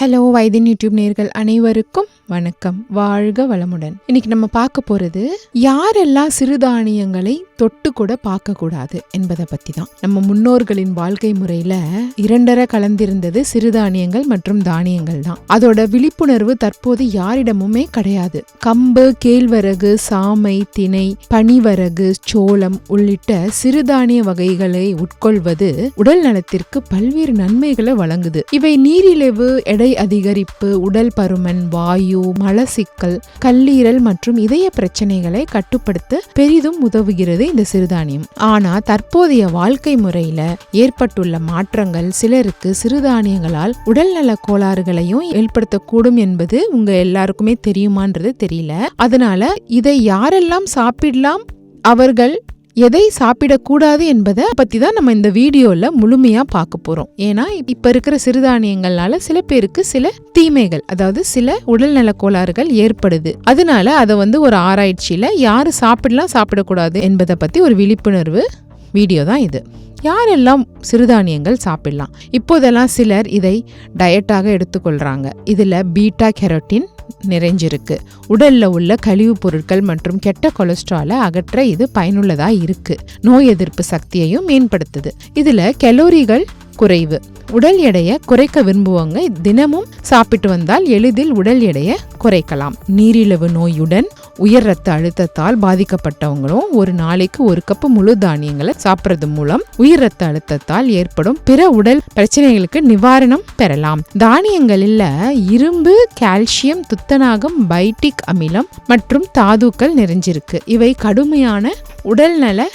Hello வைத்தின் YouTube நேர்கள் அனைவருக்கும் வணக்கம். வாழ்க வளமுடன். இன்னைக்கு நம்ம பார்க்க போறது யாரெல்லாம் சிறுதானியங்களை தொட்டு கூட பார்க்க கூடாது என்பதை பத்தி தான். நம்ம முன்னோர்களின் வாழ்க்கை முறையில இரண்டர கலந்திருந்தது சிறுதானியங்கள் மற்றும் தானியங்கள் தான். அதோட விழிப்புணர்வு தற்போது யாரிடமுமே கிடையாது. கம்பு கேழ்வரகு சாமை திணை பனிவரகு சோளம் உள்ளிட்ட சிறுதானிய வகைகளை உட்கொள்வது உடல் நலத்திற்கு பல்வேறு நன்மைகளை வழங்குது. இவை நீரிழிவு எடை அதிகரிப்பு உடல் பருமன் வாயு மலசிக்கல் கல்லீரல் மற்றும் இதய பிரச்சனைகளை கட்டுப்படுத்த பெரிதும் உதவுகிறது இந்த சிறுதானியம். ஆனா தற்போதைய வாழ்க்கை முறையில ஏற்பட்டுள்ள மாற்றங்கள் சிலருக்கு சிறுதானியங்களால் உடல்நல கோளாறுகளையும் ஏற்படுத்தக்கூடும் என்பது உங்க எல்லாருக்குமே தெரியுமான்றது தெரியல. அதனால இதை யாரெல்லாம் சாப்பிடலாம்? அவர்கள் எதை சாப்பிடக்கூடாது என்பதை பற்றி தான் நம்ம இந்த வீடியோவில் முழுமையாக பார்க்க போகிறோம் ஏன்னா இப்போ இருக்கிற சிறுதானியங்கள்னால சில பேருக்கு சில தீமைகள் அதாவது சில உடல்நல கோளாறுகள் ஏற்படுது. அதனால அதை வந்து ஒரு ஆராய்ச்சியில் யார் சாப்பிடலாம் சாப்பிடக்கூடாது என்பதை பற்றி ஒரு விழிப்புணர்வு வீடியோ தான் இது. யாரெல்லாம் சிறுதானியங்கள் சாப்பிடலாம்? இப்போதெல்லாம் சிலர் இதை டயட்டாக எடுத்துக்கொள்கிறாங்க இதில் பீட்டா கெரோட்டின் நிறைஞ்சிருக்கு. உடல்ல உள்ள கழிவுப் பொருட்கள் மற்றும் கெட்ட கொலஸ்ட்ராலை அகற்ற இது பயனுள்ளதா இருக்கு. நோய் எதிர்ப்பு சக்தியையும் மேம்படுத்துது. இதுல கலோரிகள் குறைவு. உடல் எடையை குறைக்க விரும்புவவங்க தினமும் சாப்பிட்டு வந்தால் எளிதில் உடல் எடையை குறைக்கலாம். நீரிழிவு நோயுடன் உயர் ரத்த அழுத்தத்தால் பாதிக்கப்பட்டவங்களும் ஒரு நாளைக்கு ஒரு கப்பு முழு தானியங்களை சாப்பிட்றது மூலம் உயர் ரத்த அழுத்தத்தால் ஏற்படும் பிற உடல் பிரச்சனைகளுக்கு நிவாரணம் பெறலாம். தானியங்களில் இரும்பு கால்சியம் துத்தநாகம் பைட்டிக் அமிலம் மற்றும் தாதுக்கள் நிறைஞ்சிருக்கு. இவை கடுமையான உடல்நல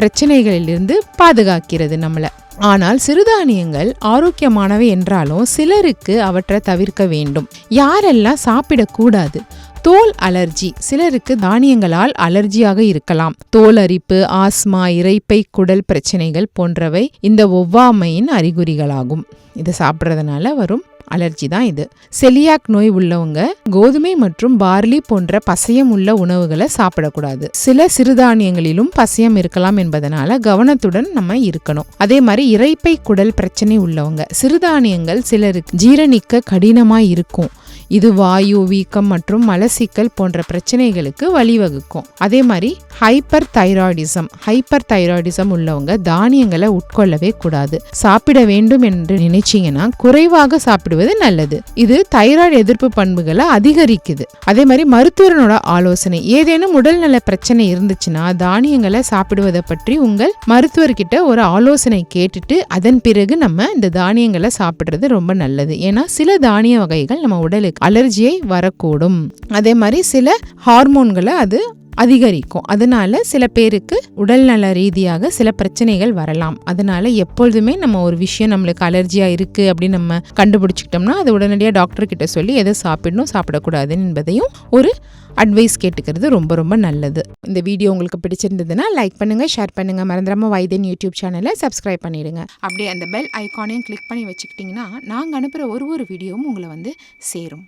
பிரச்சனைகளிலிருந்து பாதுகாக்கிறது நம்மளை. ஆனால் சிறுதானியங்கள் ஆரோக்கியமானவை என்றாலும் சிலருக்கு அவற்றை தவிர்க்க வேண்டும். யாரெல்லாம் சாப்பிடக்கூடாது? தோல் அலர்ஜி. சிலருக்கு தானியங்களால் அலர்ஜியாக இருக்கலாம். தோல் அரிப்பு ஆஸ்மா இறைப்பை குடல் பிரச்சனைகள் போன்றவை இந்த ஒவ்வாமையின் அறிகுறிகளாகும். இதை சாப்பிட்றதுனால வரும் அலர்ஜி தான் இது. செலியாக் நோய் உள்ளவங்க கோதுமை மற்றும் பார்லி போன்ற பசையம் உள்ள உணவுகளை சாப்பிடக்கூடாது. சில சிறுதானியங்களிலும் பசையம் இருக்கலாம் என்பதனால கவனத்துடன் நம்ம இருக்கணும். அதே மாதிரி இறைப்பை குடல் பிரச்சனை உள்ளவங்க சிறுதானியங்கள் சிலருக்கு ஜீரணிக்க கடினமாக இருக்கும். இது வாயு வீக்கம் மற்றும் மலசிக்கல் போன்ற பிரச்சனைகளுக்கு வழிவகுக்கும். அதே மாதிரி ஹைப்பர் தைராய்டிசம் ஹைப்பர் தைராய்டிசம் உள்ளவங்க தானியங்களை உட்கொள்ளவே கூடாது. சாப்பிட வேண்டும் என்று நினைச்சீங்கன்னா குறைவாக சாப்பிடுவது நல்லது. இது தைராய்டு எதிர்ப்பு பண்புகளை அதிகரிக்குது. அதே மாதிரி மருத்துவரனோட ஆலோசனை. ஏதேனும் உடல்நல பிரச்சனை இருந்துச்சுன்னா தானியங்களை சாப்பிடுவதை பற்றி உங்கள் மருத்துவர்கிட்ட ஒரு ஆலோசனை கேட்டுட்டு அதன் பிறகு நம்ம இந்த தானியங்களை சாப்பிடுறது ரொம்ப நல்லது. ஏன்னா சில தானிய வகைகள் நம்ம உடலுக்கு அலர்ஜியை வரக்கூடும். அதே மாதிரி சில ஹார்மோன்களை அது அதிகரிக்கும். அதனால சில பேருக்கு உடல்நல ரீதியாக சில பிரச்சனைகள் வரலாம். அதனால எப்பொழுதுமே நம்ம ஒரு விஷயம் நம்மளுக்கு அலர்ஜியா இருக்கு அப்படின்னு நம்ம கண்டுபிடிச்சிக்கிட்டோம்னா அதை உடனடியாக டாக்டர் கிட்ட சொல்லி எதை சாப்பிடணும் சாப்பிடக்கூடாது என்பதையும் ஒரு அட்வைஸ் கேட்டுக்கிறது ரொம்ப ரொம்ப நல்லது. இந்த வீடியோ உங்களுக்கு பிடிச்சிருந்ததுன்னா லைக் பண்ணுங்க ஷேர் பண்ணுங்க. மறந்துடாம வைதன் யூடியூப் சேனலை சப்ஸ்கிரைப் பண்ணிடுங்க. அப்படியே அந்த பெல் ஐக்கானையும் கிளிக் பண்ணி வச்சுக்கிட்டிங்கன்னா நாங்கள் அனுப்புகிற ஒரு ஒரு வீடியோவும் உங்களை வந்து சேரும்.